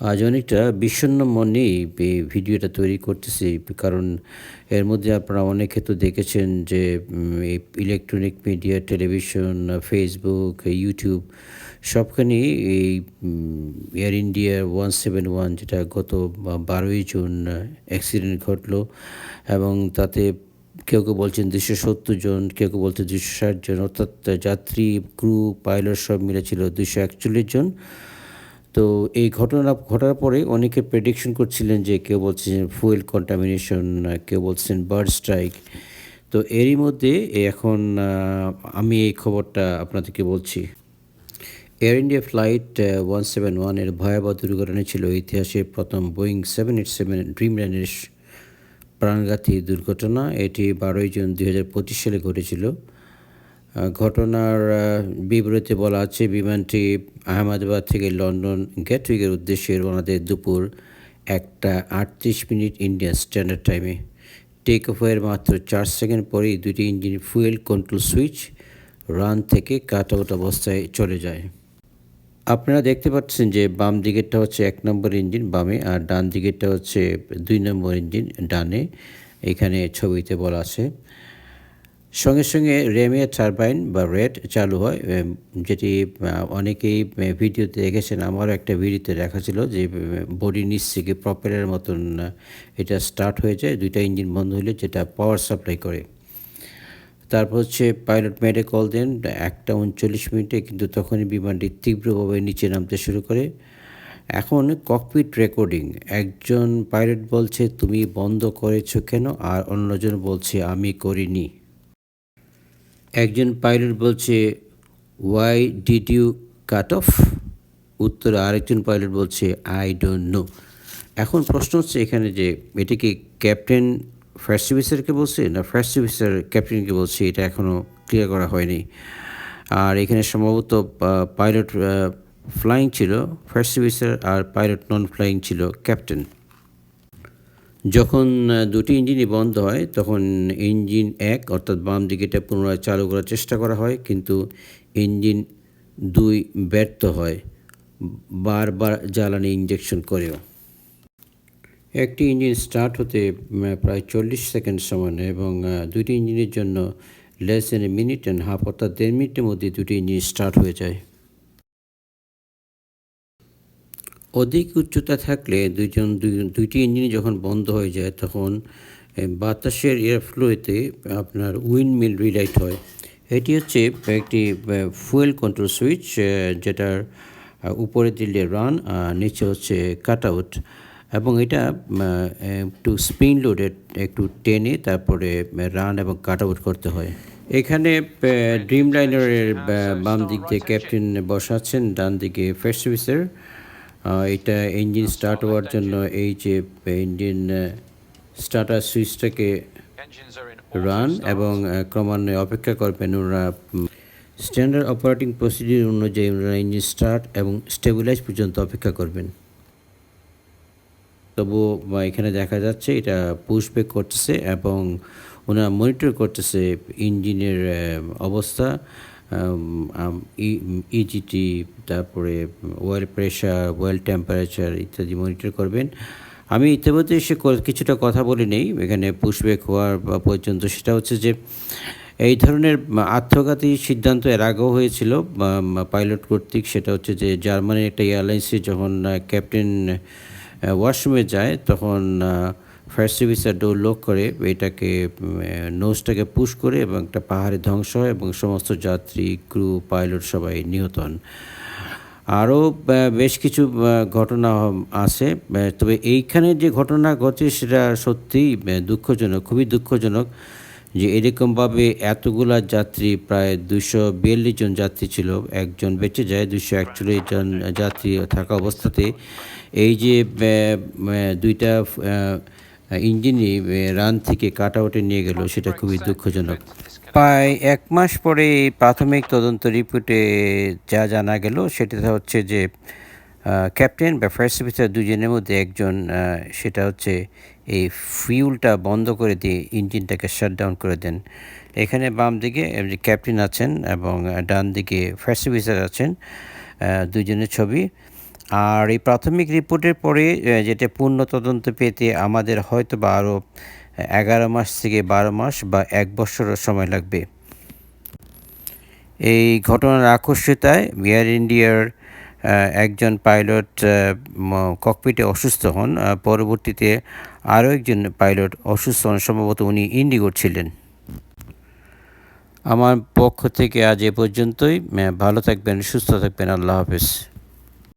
আজ অনেকটা বিষণ্ণ মনেই এই ভিডিওটা তৈরি করতেছি, কারণ এর মধ্যে আপনারা অনেকে তো দেখেছেন যে electronic media television Facebook YouTube সবখানেই এই Air India one seven one যেটা গত বারোই জুন অ্যাক্সিডেন্ট ঘটলো এবং তাতে কেউ কেউ বলছেন দুশো সত্তর জন, কেউ কেউ বলছেন দুশো ষাট জন, অর্থাৎ যাত্রী ক্রু পাইলট সব মিলে ছিল দুশো একচল্লিশ জন। তো এই ঘটনা, ঘটার পরে অনেকে প্রেডিকশন করছিলেন যে কেউ বলছেন ফুয়েল কন্টামিনেশন কেউ বলছেন বার্ড স্ট্রাইক তো এরই মধ্যে এখন আমি এই খবরটা আপনাদেরকে বলছি। Air India flight one seven ওয়ানের ভয়াবহ দুর্ঘটনা ছিল ইতিহাসে প্রথম বোয়িং সেভেন এইট সেভেন ড্রিমল্যান্ডের প্রাণঘাতী দুর্ঘটনা। এটি বারোই জুন দুই হাজার পঁচিশ সালে ঘটেছিল। ঘটনার আহ, বলা আছে বিমানটি আহমেদাবাদ থেকে লন্ডন গেটউইকের উদ্দেশ্যে রওনা দুপুর একটা আটত্রিশ মিনিট ইন্ডিয়ান স্ট্যান্ডার্ড টাইমে। টেক অফের মাত্র চার সেকেন্ড পরেই দুটি engine fuel control switch run থেকে কাট আউট অবস্থায় চলে যায়। আপনারা দেখতে পাচ্ছেন যে বাম দিকেরটা হচ্ছে এক নম্বর ইঞ্জিন বামে আর ডান দিকেরটা হচ্ছে দুই নম্বর ইঞ্জিন ডানে। এখানে ছবিতে বলা আছে সঙ্গে সঙ্গে রেমে টারবাইন বা রেড চালু হয় যেটি অনেকেই ভিডিওতে দেখেছেন। আমারও একটা ভিডিওতে দেখা ছিল যে বডি নিচ থেকে প্রপেলের মতন এটা স্টার্ট হয়ে যায়, দুইটা ইঞ্জিন বন্ধ হলে যেটা পাওয়ার সাপ্লাই করে। তারপর হচ্ছে পাইলট মেডে কল দেন, একটা উনচল্লিশ মিনিটে কিন্তু তখনই বিমানটি তীব্রভাবে নিচে নামতে শুরু করে। এখন ককপিট রেকর্ডিং একজন পাইলট বলছে, তুমি বন্ধ করেছ কেন? আর অন্যজন বলছে, আমি করিনি। একজন পাইলট বলছে why did you cut off উত্তরে আরেকজন পাইলট বলছে আই ডোন্ট নো এখন প্রশ্ন হচ্ছে এখানে যে এটা কি ক্যাপ্টেন ফার্স্ট অফিসারকে বলছে, না ফার্স্ট অফিসার ক্যাপ্টেনকে বলছে? এটা এখনও ক্লিয়ার করা হয়নি। আর এখানে সম্ভবত পাইলট ফ্লাইং ছিল ফার্স্ট অফিসার আর পাইলট নন ফ্লাইং ছিল ক্যাপ্টেন। যখন দুটি ইঞ্জিনই বন্ধ হয়, তখন ইঞ্জিন এক, অর্থাৎ বাম দিকেটা পুনরায় চালু করার চেষ্টা করা হয়, কিন্তু ইঞ্জিন দুই ব্যর্থ হয়, বারবার জ্বালানি ইঞ্জেকশন করেও। একটি ইঞ্জিন স্টার্ট হতে প্রায় চল্লিশ সেকেন্ড সময় নেয় এবং দুটি ইঞ্জিনের জন্য less than a minute and half অর্থাৎ দেড় মিনিটের মধ্যে দুটি ইঞ্জিন স্টার্ট হয়ে যায়। অধিক উচ্চতা থাকলে দুইজন দুই- দুইটি ইঞ্জিন যখন বন্ধ হয়ে যায় তখন বাতাসের এয়ার ফ্লোতে আপনার উইন্ড মিল রিলাইট হয়। এটি হচ্ছে একটি ফুয়েল কন্ট্রোল সুইচ যেটার উপরে দিলে রান আর নিচে হচ্ছে কাট আউট। এবং এটা একটু স্পিন লোডে একটু টেনে তারপরে রান এবং কাট আউট করতে হয়। এখানে ড্রিম লাইনারের বাম দিক দিয়ে ক্যাপ্টেন বসাচ্ছেন ডান দিকে ফার্স্ট আহ, এটা ইঞ্জিন স্টার্ট হওয়ার জন্য এই যে ইঞ্জিন স্টার্টার সুইচটাকে রান এবং ক্রমান্বয়ে অপেক্ষা করবেন ওনারা স্ট্যান্ডার্ড অপারেটিং প্রসিডিউর অনুযায়ী ওনারা ইঞ্জিন স্টার্ট এবং স্টেবিলাইজ পর্যন্ত অপেক্ষা করবেন। তবু বা এখানে দেখা যাচ্ছে এটা পুশব্যাক করতেছে এবং ওনারা মনিটর করতেছে ইঞ্জিনের অবস্থা। ইজিটি তারপরে ওয়েল প্রেশার, ওয়েল টেম্পারেচার ইত্যাদি মনিটর করবেন। আমি ইতিমধ্যে ক- কিছুটা কথা বলে নেই, এখানে পুশব্যাক হওয়ার পর্যন্ত সেটা হচ্ছে যে, এই ধরনের আত্মঘাতী সিদ্ধান্ত এর আগেও হয়েছিল পাইলট কর্তৃক, সেটা হচ্ছে যে জার্মানির একটা এয়ারলাইন্সে যখন ক্যাপ্টেন ওয়াশরুমে যায়, তখন ফার্স্ট অফিসার ডোর লক করে এটাকে নোজটাকে পুশ করে এবং একটা পাহাড়ে ধ্বংস হয় এবং সমস্ত যাত্রী ক্রু পাইলট সবাই নিহত হন। আরও বেশ কিছু ঘটনা আছে। তবে এইখানে যে ঘটনা ঘটে সেটা সত্যিই দুঃখজনক, খুবই দুঃখজনক যে এরকমভাবে এতগুলা যাত্রী, প্রায় দুশো বিয়াল্লিশ জন যাত্রী ছিল। একজন বেঁচে যায় দুশো একচল্লিশ জন যাত্রী থাকা অবস্থাতে। এই যে দুইটা ইঞ্জিনই রান থেকে কাট আউটে নিয়ে গেল সেটা খুবই দুঃখজনক। প্রায় এক মাস পরে প্রাথমিক তদন্ত রিপোর্টে যা জানা গেল সেটা হচ্ছে যে ক্যাপ্টেন বা ফার্স্ট অফিসার দুজনের মধ্যে একজন সেটা হচ্ছে এই ফিউলটা বন্ধ করে দিয়ে ইঞ্জিনটাকে শাট ডাউন করে দেন। এখানে বাম দিকে ক্যাপ্টেন আছেন এবং ডান দিকে ফার্স্ট অফিসার আছেন দুজনের ছবি। আর এই প্রাথমিক রিপোর্টের পরে যেটা পূর্ণ তদন্ত পেতে আমাদের হয়তো বা আরও এগারো মাস থেকে বারো মাস বা এক বছরও সময় লাগবে। এই ঘটনার আকস্মিকতায় এয়ার ইন্ডিয়ার একজন পাইলট ককপিটে অসুস্থ হন। পরবর্তীতে আরও একজন পাইলট অসুস্থ হন, সম্ভবত উনি ইন্ডিগোর ছিলেন। আমার পক্ষ থেকে আজ এ পর্যন্তই। ভালো থাকবেন, সুস্থ থাকবেন। আল্লাহ হাফেজ।